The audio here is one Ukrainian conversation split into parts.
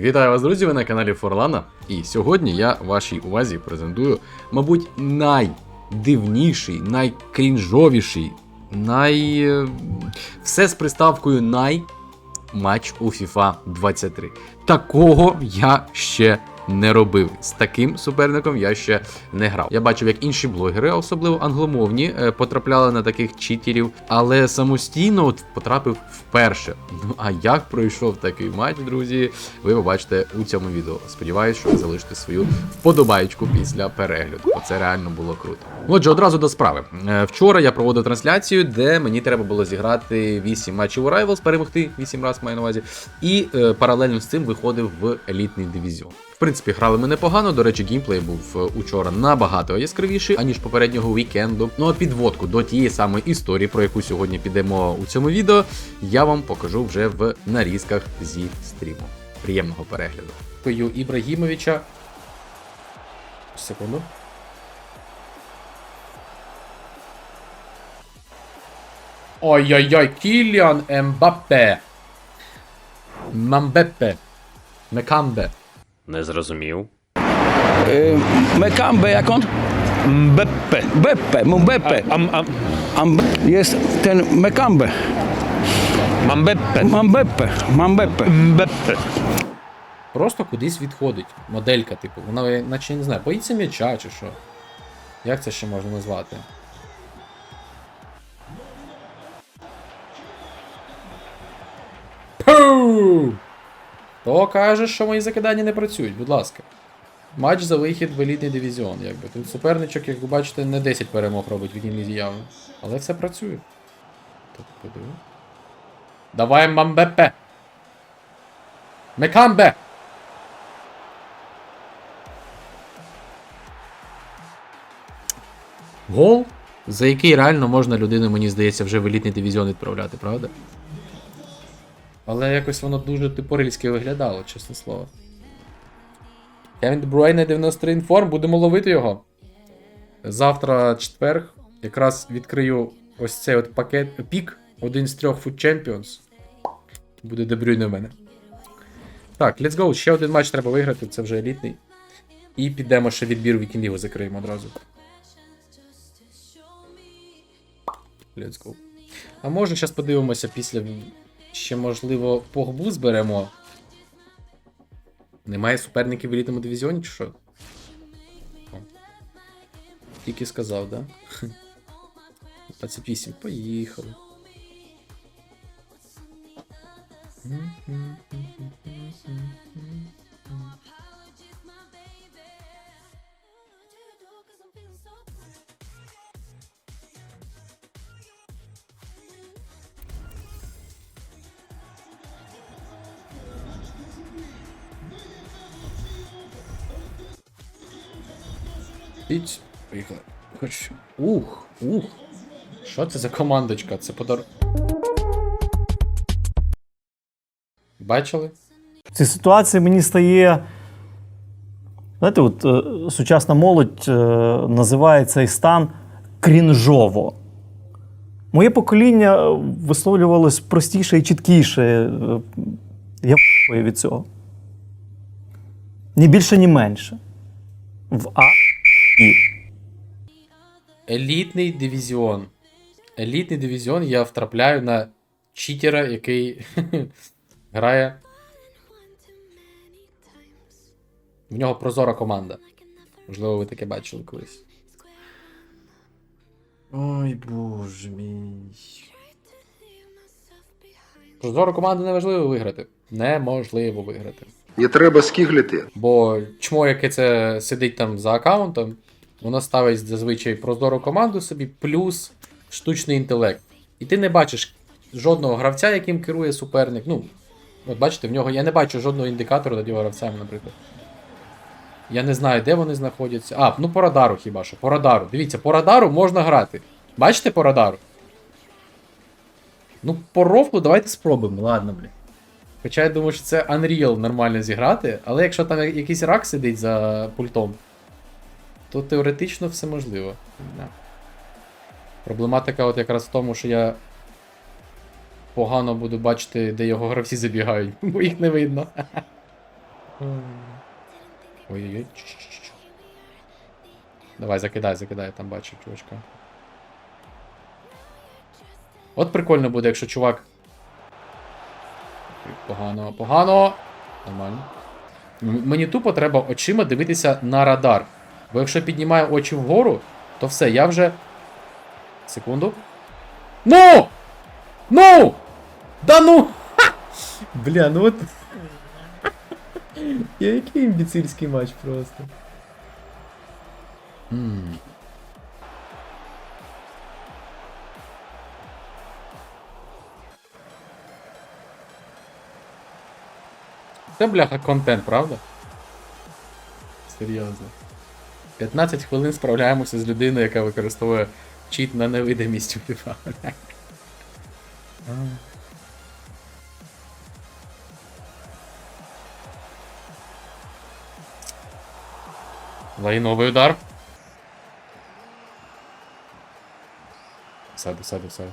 Вітаю вас, друзі! Ви на каналі Форлана. І сьогодні я вашій увазі презентую, мабуть, найдивніший, найкрінжовіший, най. е, все з приставкою най матч у FIFA 23. Такого я ще не робив. З таким суперником я ще не грав. Я бачив, як інші блогери, особливо англомовні, е, потрапляли на таких читерів, але самостійно от потрапив вперше. Ну а як пройшов такий матч, друзі, ви побачите у цьому відео. Сподіваюсь, що ви залишите свою вподобайку після перегляду, бо це реально було круто. Отже, одразу до справи. Е, Вчора я проводив трансляцію, де мені треба було зіграти 8 матчів у Rivals, перемогти 8 разів маю на увазі, і е, паралельно з цим виходив в елітний дивізіон. В принципі, грали ми непогано. До речі, геймплей був е, учора набагато яскравіший, аніж попереднього вікенду. Ну а підводку до тієї самої історії, про яку сьогодні підемо у цьому відео, я вам покажу вже в нарізках зі стріму. Приємного перегляду. Ібрагімовича. Секунду. Ой-ой-ой, Кіліан Ембаппе. Мамбеппе. Мекамбе. Не зрозумів. Е, Мекамбе, як он? Мбеппе. Беппе, Мбеппе. Є ten Мекамбе. мамбеппе. Мамбеппе, Мамбеппе. Мбеппе. Просто кудись відходить. Моделька, типу. Вона, наче не знаю, боїться м'яча чи що. Як це ще можна назвати? Пу! Хто каже, що мої закидання не працюють, будь ласка. Матч за вихід в елітний дивізіон, якби. Тут суперничок, як ви бачите, не 10 перемог робить в Інлізі явно. Але все працює. Так, подиви. Давай Мамбепе! Мекамбе! Гол, за який реально можна людину, мені здається, вже в елітний дивізіон відправляти, правда? Але якось воно дуже типорильське виглядало, чесне слово. Кевін Дебруйне 93 інформ, будемо ловити його. Завтра четверг. Якраз відкрию ось цей от пакет пік, один з трьох Food Champions. Буде Дебрюйне в мене. Так, let's go. Ще один матч треба виграти, це вже елітний. І підемо ще відбір Вікінлігу закриємо одразу. Let's go. А може зараз подивимося після. Ще, можливо, погбу зберемо. Немає суперників в елітному дивізіоні, чи що? Тільки сказав, да? 28. Поїхали. Іть. Поїхали. Хоч. Ух, ух. Що це за командочка? Це подар. Бачили? В цій ситуації мені стає. Знаєте, от е, сучасна молодь е, називає цей стан крінжово. Моє покоління висловлювалось простіше і чіткіше. Е, Я від цього. Ні більше, ні менше. В А і. Елітний дивізіон. Елітний дивізіон я втрапляю на читера, який грає. В нього прозора команда. Можливо, ви таке бачили колись. Ой, боже мій. Прозору команду неможливо виграти. Неможливо виграти. Не треба скиглити. Бо чмо, яке це сидить там за аккаунтом, воно ставить зазвичай прозору команду собі, плюс штучний інтелект. І ти не бачиш жодного гравця, яким керує суперник. Ну, от бачите, в нього я не бачу жодного індикатору над його гравцями, наприклад. Я не знаю, де вони знаходяться. А, ну по радару хіба що. По радару. Дивіться, по радару можна грати. Бачите по радару? Ну, по рофлу давайте спробуємо, ладно, блін. Хоча я думаю, що це Unreal нормально зіграти, але якщо там якийсь рак сидить за пультом, то теоретично все можливо. Да. Проблематика от якраз в тому, що я погано буду бачити, де його гравці забігають, бо їх не видно. Ой-ой-ой. Давай, закидай, закидай, там бачу чувачка. От прикольно буде, якщо чувак. Погано, погано. Нормально. Мені тупо треба очима дивитися на радар. Бо якщо піднімаю очі вгору, то все, я вже. Секунду. Ну! Ну! Да ну! Ха! Бля, ну от. Я який імбіцильський матч просто. М. Це бляха контент, правда? Серйозно. 15 хвилин справляємося з людиною, яка використовує чіт на невидимість у FIFA. Лайновий удар. Саду, саду, саду.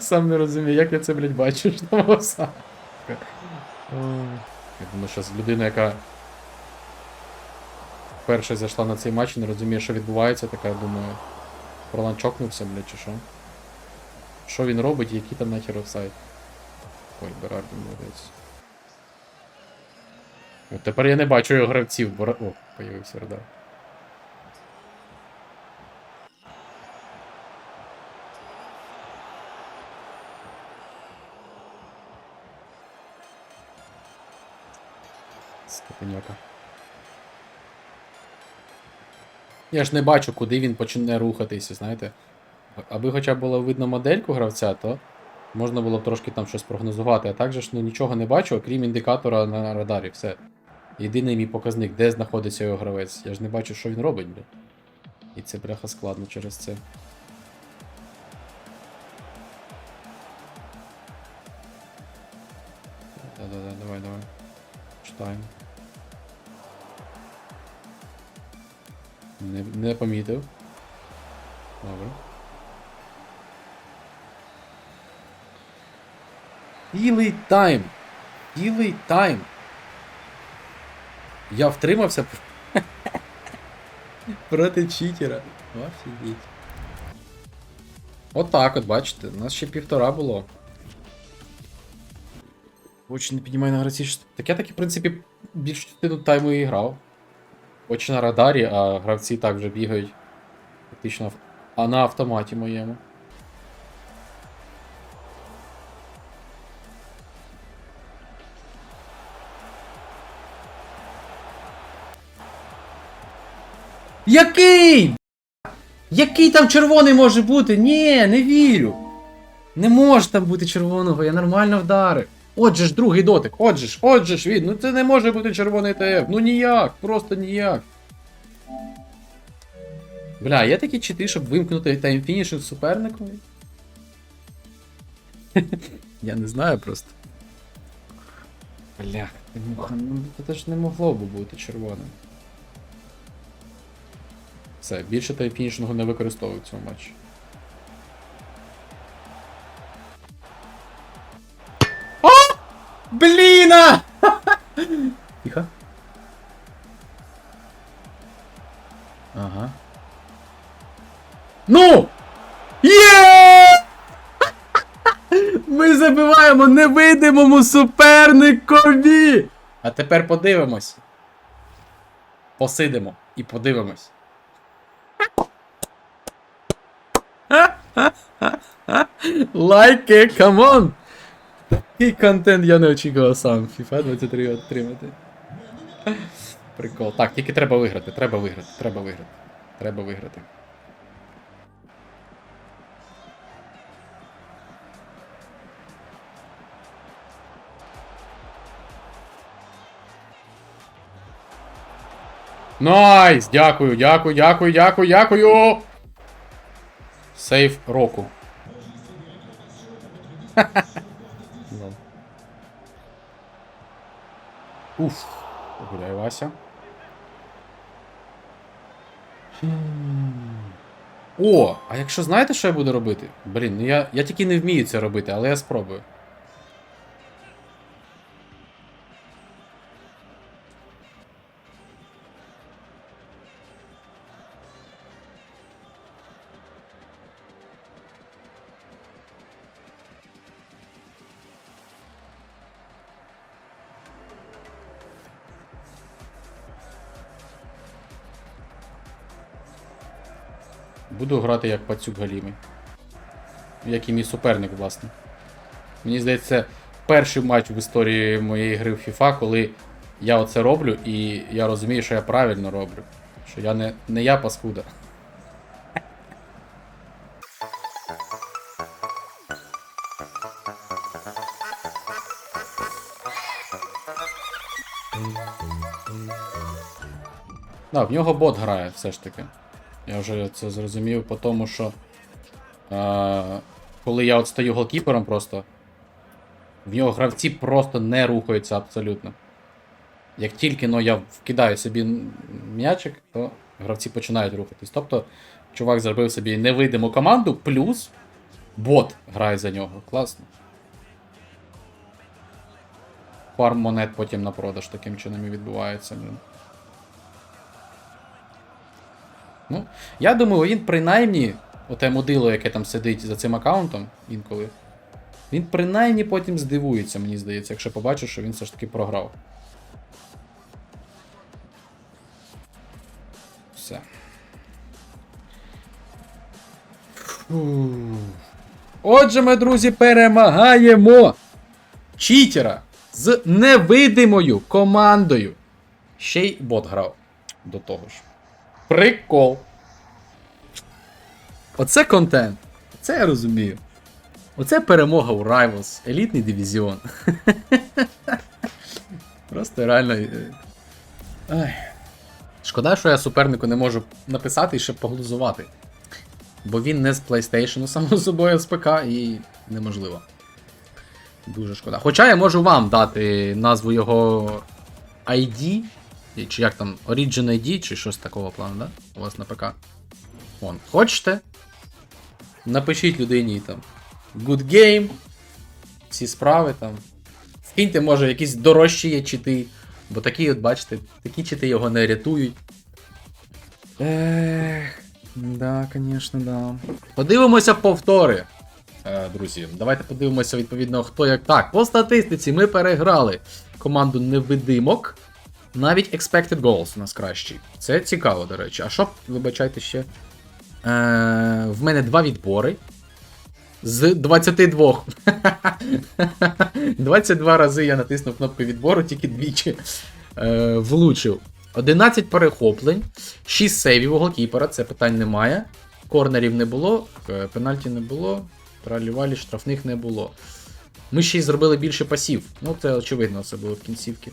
Сам не розумію, як я це, блядь, бачу, що там. Я думаю, що людина, яка перша зайшла на цей матч, не розуміє, що відбувається, така, я думаю, Форлан чокнувся, блядь, чи що? Що він робить, і який там нахер офсайд? Ой, Берарді молодець. Тепер я не бачу його гравців, бо... О, появився радар. Скотиняка. Я ж не бачу, куди він почне рухатися, знаєте. Аби хоча б було видно модельку гравця, то можна було б трошки там щось прогнозувати. А так же ж ну, нічого не бачу, окрім індикатора на радарі. Все. Єдиний мій показник, де знаходиться його гравець. Я ж не бачу, що він робить, бля. І це бляха складно через це. Да-да-да, давай, давай. Читаємо. Не, не помітив. Добре. Цілий тайм. Цілий тайм. Я втримався проти читера. Офігеть. Отак от, бачите, у нас ще півтора було. Очі не піднімай на гравці. що- Так я так, в принципі, більшу частину тайму і грав. Очі на радарі, а гравці так вже бігають. Фактично, а на автоматі моєму. Який? Який там червоний може бути? Ні, не вірю. Не може там бути червоного, я нормально вдарив. Отже ж, другий дотик, отже ж, отже ж він. Ну це не може бути червоний ТФ. Ну ніяк, просто ніяк. Бля, є такі чити, щоб вимкнути таймфінішинг супернику? Я не знаю просто. Бля, муха, ну це ж не могло би бути червоним. Все, більше таймфінішингу не використовую в цьому матчі. Бліна! Тихо. Ага. Ну! Є! Ми забиваємо невидимому суперникові! А тепер подивимось. Посидимо і подивимось. Лайки, камон! Такий контент я не очікував сам. FIFA 23 отримати. Прикол. Так, тільки треба виграти, треба виграти, треба виграти. Треба виграти. Найс! Дякую, дякую, дякую, дякую, дякую! Сейф року. Ну. Уф. Гуляй, Вася. О, а якщо знаєте, що я буду робити? Блін, ну я, я тільки не вмію це робити, але я спробую. Буду грати як пацюк галімий. Як і мій суперник, власне. Мені здається, перший матч в історії моєї гри в FIFA, коли я оце роблю, і я розумію, що я правильно роблю. Що я не, не я паскуда. Да, в нього бот грає все ж таки. Я вже це зрозумів по тому, що е, коли я от стою голкіпером просто, в нього гравці просто не рухаються абсолютно. Як тільки ну, я вкидаю собі м'ячик, то гравці починають рухатись. Тобто, чувак зробив собі невидиму команду, плюс бот грає за нього. Класно. Фарм монет потім на продаж таким чином і відбувається. Ну, я думаю, він принаймні, оте модило, яке там сидить за цим аккаунтом інколи, він принаймні потім здивується, мені здається, якщо побачить, що він все ж таки програв. Все. Фу. Отже, ми, друзі, перемагаємо читера з невидимою командою. Ще й бот грав до того ж. Прикол. Оце контент. Це я розумію. Оце перемога у Rivals, елітний дивізіон. Просто реально. е, Ай. Шкода, що я супернику не можу написати і ще поглузувати. Бо він не з PlayStation, само собою, з ПК і неможливо. Дуже шкода. Хоча я можу вам дати назву його ID, чи як там, Origin ID, чи щось такого плану, да? У вас на ПК. Вон, хочете? Напишіть людині там Good game. Всі справи там. Скиньте, може, якісь дорожчі є чити. Бо такі, от бачите, такі чити його не рятують. Ех, да, звісно, да. Подивимося повтори. Е, друзі, давайте подивимося, відповідно, хто як так. По статистиці ми переграли команду невидимок. Навіть expected goals у нас кращий. Це цікаво, до речі. А що, вибачайте ще? Е, в мене два відбори. З 22. 22 рази я натиснув кнопку відбору, тільки двічі е, влучив. 11 перехоплень, 6 сейвів у голкіпера, це питань немає. Корнерів не було, е, пенальті не було, тралівалі, штрафних не було. Ми ще й зробили більше пасів. Ну, це очевидно, це було в кінцівці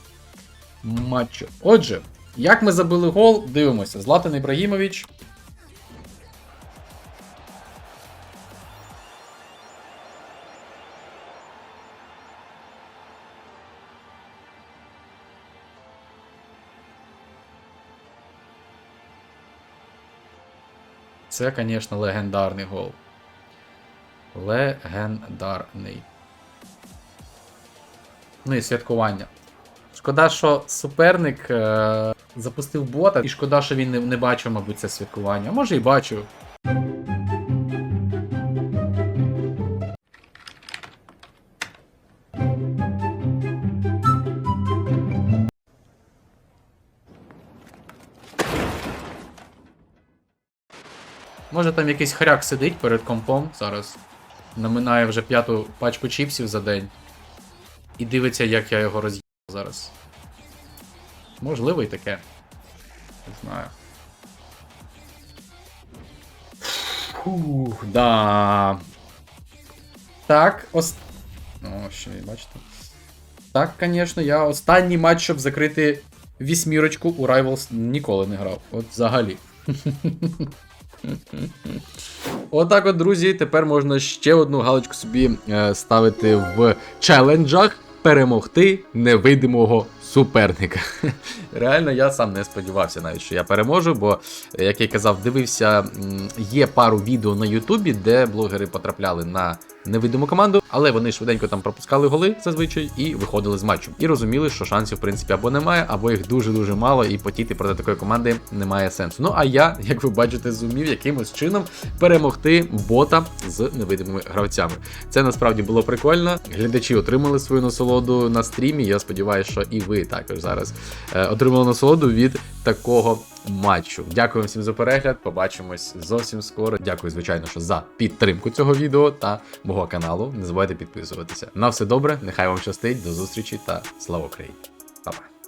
матчу. Отже, як ми забили гол, дивимося. Златан Ібрагімович. Це, звісно, легендарний гол. Легендарний. Ну і святкування. Шкода, що суперник е- запустив бота, і шкода, що він не, не бачив, мабуть, це святкування. А може і бачив. Може там якийсь хряк сидить перед компом зараз. Наминає вже п'яту пачку чіпсів за день. І дивиться, як я його роз'їв зараз. Можливо і таке. Не знаю. Фух, да. Так, ос... О, ще бачите. Так, звісно, я останній матч, щоб закрити вісьмірочку у Rivals ніколи не грав. От взагалі. Отак от, друзі, тепер можна ще одну галочку собі е, ставити в челенджах перемогти невидимого суперника. Реально, я сам не сподівався навіть, що я переможу, бо, як я казав, дивився, є пару відео на Ютубі, де блогери потрапляли на невидиму команду, але вони швиденько там пропускали голи зазвичай і виходили з матчу. І розуміли, що шансів, в принципі, або немає, або їх дуже-дуже мало, і потіти проти такої команди немає сенсу. Ну а я, як ви бачите, зумів якимось чином перемогти бота з невидимими гравцями. Це насправді було прикольно. Глядачі отримали свою насолоду на стрімі. Я сподіваюся, що і ви також зараз е, отримали насолоду від такого матчу. Дякую всім за перегляд. Побачимось зовсім скоро. Дякую, звичайно, що за підтримку цього відео та мого каналу. Не забувайте підписуватися. На все добре, нехай вам щастить, до зустрічі та слава Україні. Па-па.